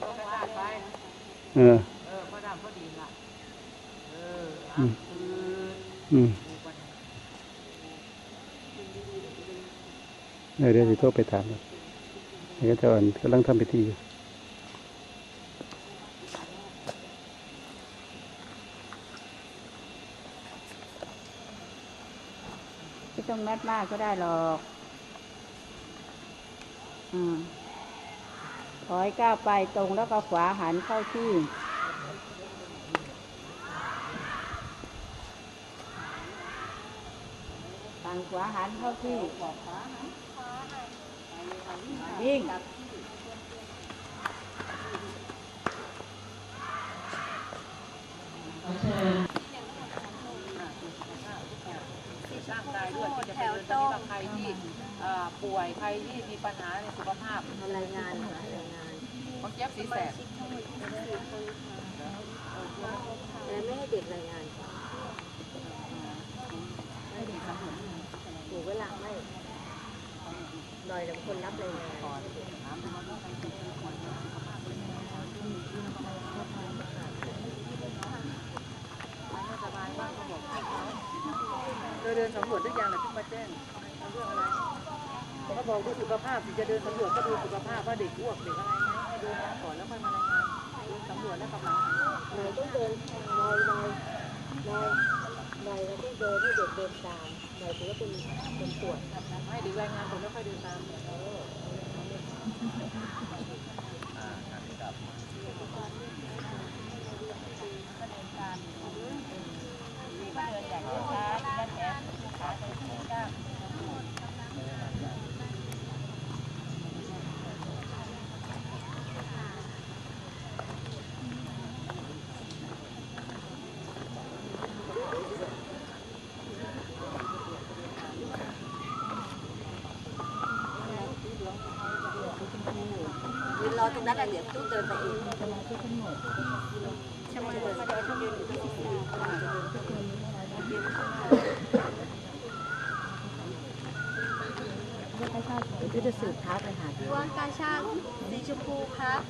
เขาไม่ได้ไปเออเออพ่อดำพ่อดีละเอออะอืมเดี๋ยวเดี๋ยวสิโทรไปถามมันเดี๋ยวจะอ่อนกำลังทำพิธีอยู่ไม่ต้องแมทมากก็ได้หรอก อืม ถอยก้าวไปตรงแล้วก็ขวาหันเข้าที่ ฝั่งขวาหันเข้าที่วิ่งร่างกายด้วยที่จะไปเดินตรงนี้กับใครที่เอ่อป่วยใครที่มีปัญหาในสุขภาพรายงานค่ะรายงาน เขาเจ็บสีแสบแต่ไม่ให้เด็กรายงานถูกเวลาไม่ลอยลำคนรับรายงานเธอเดินสำรวจหรือยังล่ะที่มาแจ้งเอาเรื่องอะไรเขาบอกดูสุขภาพจะเดินสำรวจก็ดูสุขภาพว่าเด็กอ้วกเด็กอะไร ดูน้ำก่อนแล้วค่อยมารายงานเดินสำรวจแล้วกำลังหน่อยต้องเดินหน่อยหน่อยหน่อยหน่อยเราต้องเดินให้เด็กเดินตามหน่อยถือว่าเป็นเป็นตรวจให้ด็กรายงานผมแล้วค่อยเดินตามยืนรอตรง นั้นแหละเดี๋ยวตู้เดินไปเองก็จะสืบท้าไปหาที่ว่ากาชาติสีชมพูครับ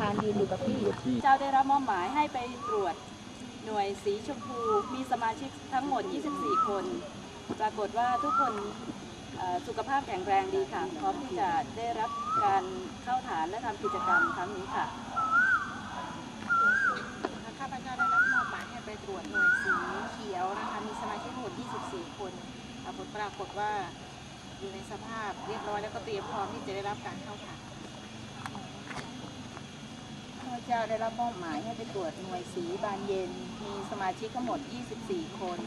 ทานยืนอยู่กับพี่ เจ้าได้รับมอบหมายให้ไปตรวจหน่วยสีชมพูมีสมาชิกทั้งหมด 24 คน ปรากฏว่าทุกคนเอ่อ สุขภาพแข็งแรงดีค่ะพร้อมที่จะได้รับการเข้าฐานและทำกิจกรรมครั้งนี้ค่ะข้าพเจ้าได้รับมอบหมายให้ไปตรวจหน่วยสีเขียวนะคะมีสมาชิกทั้งหมด 24 คนผลปรากฏว่าอยู่ในสภาพเรียบร้อยแล้วก็เตรียมพร้อมที่จะได้รับการเข้าฐานข้าพเจ้าได้รับมอบหมายให้ไปตรวจหน่วยสีบานเย็น มีสมาชิกทั้งหมด 24 คน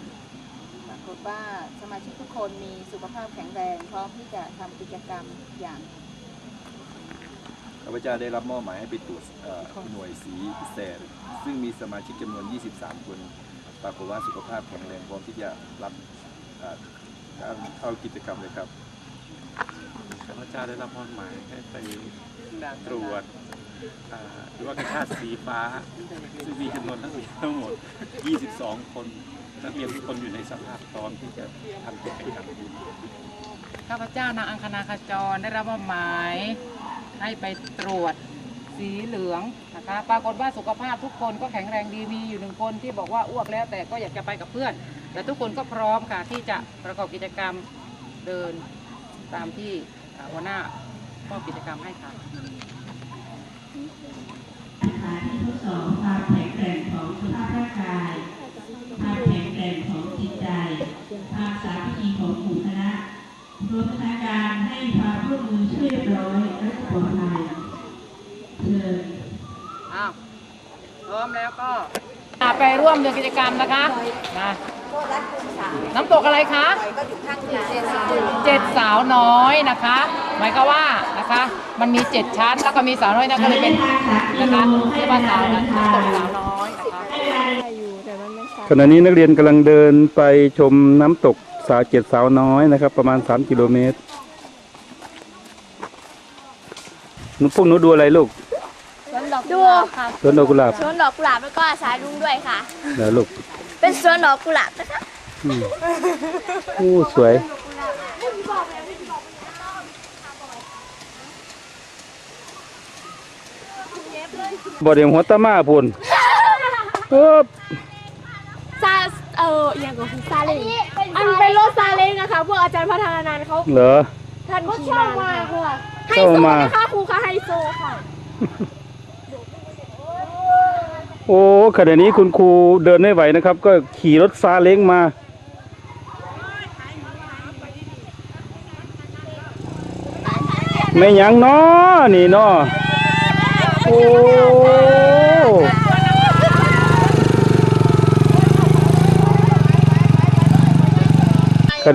ปรากฏว่าสมาชิกทุกคนมีสุขภาพแข็งแรง พร้อมที่จะทำกิจกรรมอย่างข้าพเจ้าได้รับมอบหมายให้ไปตรวจเอ่อหน่วยสีพิเศษ ซึ่งมีสมาชิกจำนวน 23 คน ปรากฏว่าสุขภาพแข็งแรงพร้อมที่จะรับเอ่อการเข้ากิจกรรมเลยครับ ข้าพเจ้าได้รับมอบหมายให้ไปตรวจอ่าหรือว่ากระชาติสีฟ้าซึ่งมีจำนวนทั้งหมด 22 คน นักเรียนทุกคนอยู่ในสภาพพร้อมที่จะทำกิจกรรมข้าพเจ้านางอังคณาขจรได้รับมอบหมายให้ไปตรวจสีเหลืองนะคะปรากฏว่าสุขภาพทุกคนก็แข็งแรงดีมีอยู่หนึ่งคนที่บอกว่าอ้วกแล้วแต่ก็อยากจะไปกับเพื่อน แต่ทุกคนก็พร้อมค่ะที่จะประกอบกิจกรรมเดินตามที่หัวหน้ามอบกิจกรรมให้ค่ะฐานที่ทดสอบความแข็งแรงของสุขภาพร่างกาย ความแข็งแกร่งของจิตใจ ความสามัคคีของหมู่คณะรวมทั้งการให้ความร่วมมือช่วยเรียบร้อยและปลอดภัยเชิญอ้าวพร้อมแล้วก็ไปร่วมเดินกิจกรรมนะคะนะน้ำตกอะไรคะเจ็ดสาวน้อยนะคะ หมายก็ว่านะคะ มันมีเจ็ดชั้นแล้วก็มีสาวน้อยนะก็เลยเป็นนะคะเรียกว่าสาวนั้นน้ำตกสาวน้อยนะคะ ขณะนี้นักเรียนกำลังเดินไปชมน้ำตกสาวเจ็ดสาวน้อยนะครับ ประมาณ 3 กิโลเมตรหนูพวกหนูดูอะไรลูกสวนดอกดูกุหลาบค่ะสวนดอกกุหลาบสวนดอกกุหลาบแล้วก็สายลุงด้วยค่ะเหรอลูกเป็นสวนดอกกุหลาบนะคะอืมอู้สวยเบ่เดียวหัวตะมาพุ่นเอ๊บซา เอออย่างของซาเล้งอันเป็นรถซาเล้งอะค่ะพวกอาจารย์พัฒนานันท์เขาเหรอ ท่านขี่มาค่ะไฮเข้าโซมานะคะครูคะไฮโซค่ะโอ้ขณะนี้คุณครูเดินไม่ไหวนะครับ ก็ขี่รถซาเล้งมา ไม่หยังเนาะนี่เนาะโอ้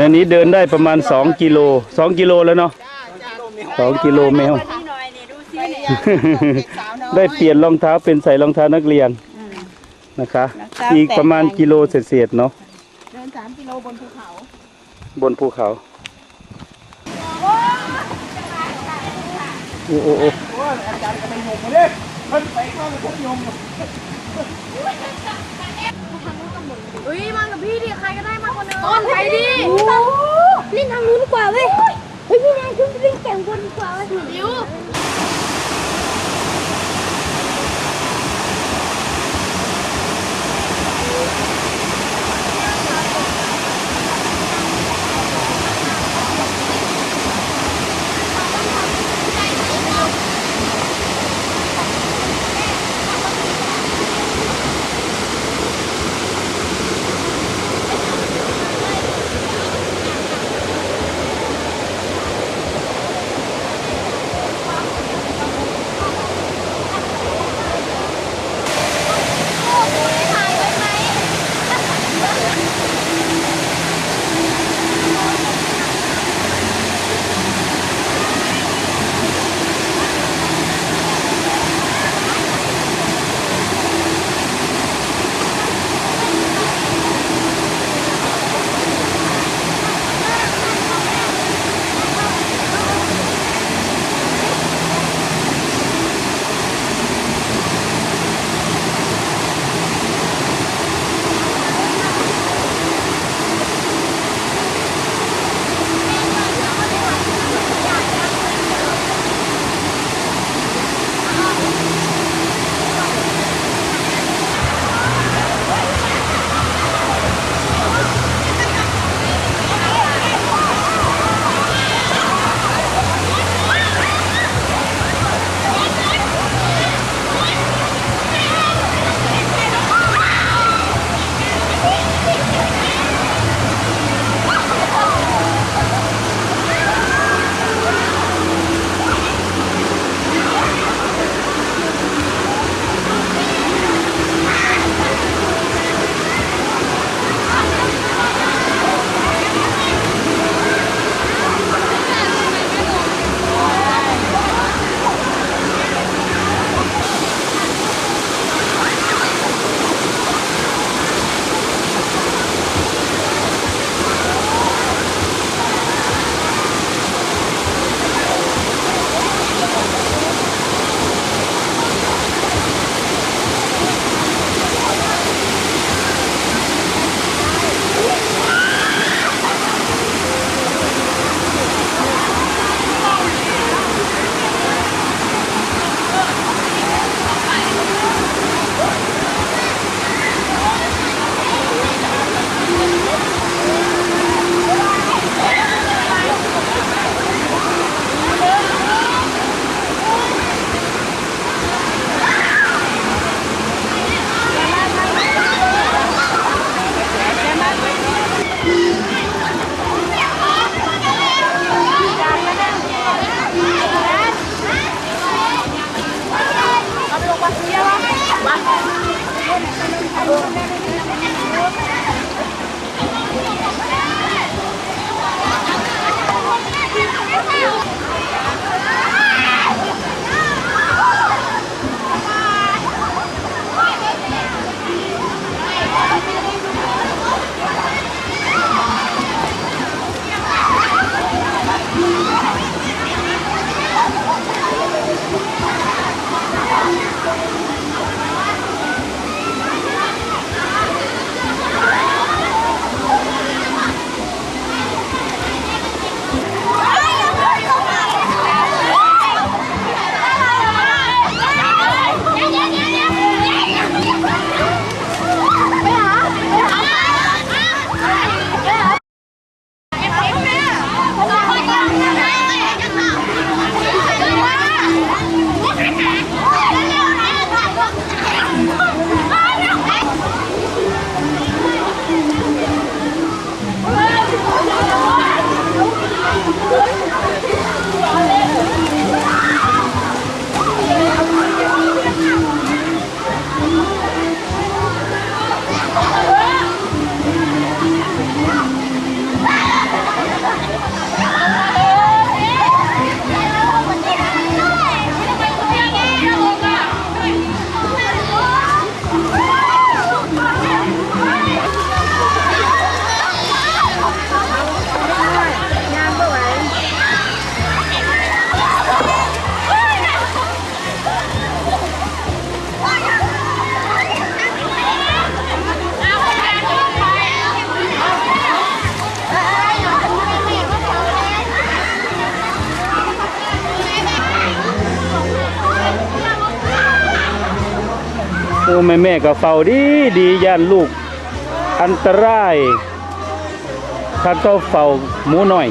ณะนี้เดินได้ประมาณ 2 กิโล 2 กิโลแล้วเนาะ2กิโลแมวได้เปลี่ยนรองเท้าเป็นใส่รองเท้านักเรียนนะคะ อีกประมาณกิโลเศษๆเนาะ เดินสามกิโลบนภูเขา บนภูเขาโอ้โอ้โอ้อุ้ยมากับพี่ดิใครก็ได้มาคนนึงต้นใครดิ เล่นทางนู้นดีกว่าเว้ยเฮ้ยพี่นายคุณเล่นแข่งคนดีกว่าเว้ยดิว แม่แม่ๆก็เฝ้าดีดีย่านลูก อันตรายถ้าก็เฝ้าหมูหน่อย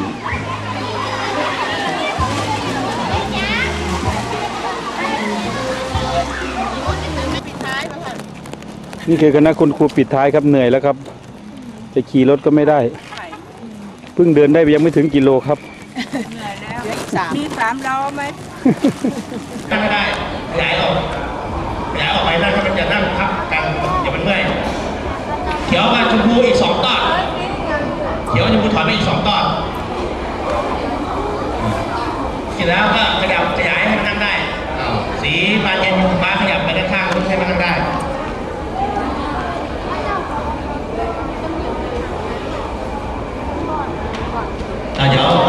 นี่คือคณะคุณครูปิดท้ายครับเหนื่อยแล้วครับ จะขี่รถก็ไม่ได้ เพิ่งเดินได้ยังไม่ถึงกิโลครับมีสามล้อไหมนั่งไม่ได้ขยายออก ขยาออกไปนั่งถ้ามันจะนั่งพับกันเดี๋ยวมันเมื่อยเขียวมาชมพูอีกสองตอนเขียวชมพูถอยไปอีกสองตอนเสร็จแล้วก็